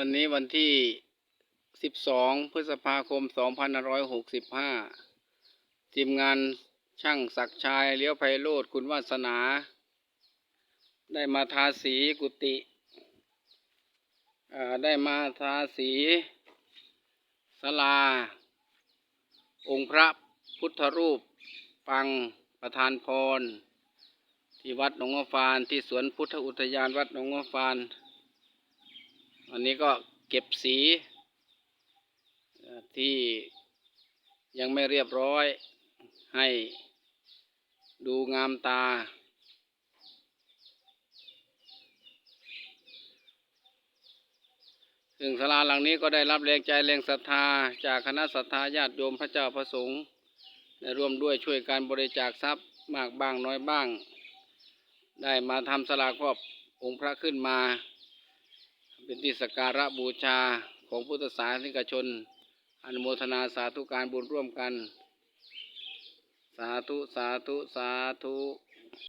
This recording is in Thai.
วันนี้วันที่ 12 พฤษภาคม 2565 ทีมงานช่างศักชายเลี้ยวไพโรดคุณวาสนา ได้มาทาสีกุฏิได้มาทาสีศาลา องค์พระพุทธรูป ปังประธานพร ที่วัดหนองฟานที่สวนพุทธอุทยานวัดหนองฟาน วันนี้ก็เก็บสีที่ยังไม่เรียบร้อยให้ดูงามตา ซึ่งศาลาหลังนี้ก็ได้รับแรงใจแรงศรัทธาจากคณะศรัทธาญาติโยมพระเจ้าพระสงฆ์ได้ร่วมด้วยช่วยการบริจาคทรัพย์มากบ้างน้อยบ้าง ได้มาทำสลาครอบองค์พระขึ้นมา เป็นที่สักการะบูชาของพุทธศาสนิกชน อนุโมทนาสาธุการบุญร่วมกัน สาธุ สาธุ สาธุ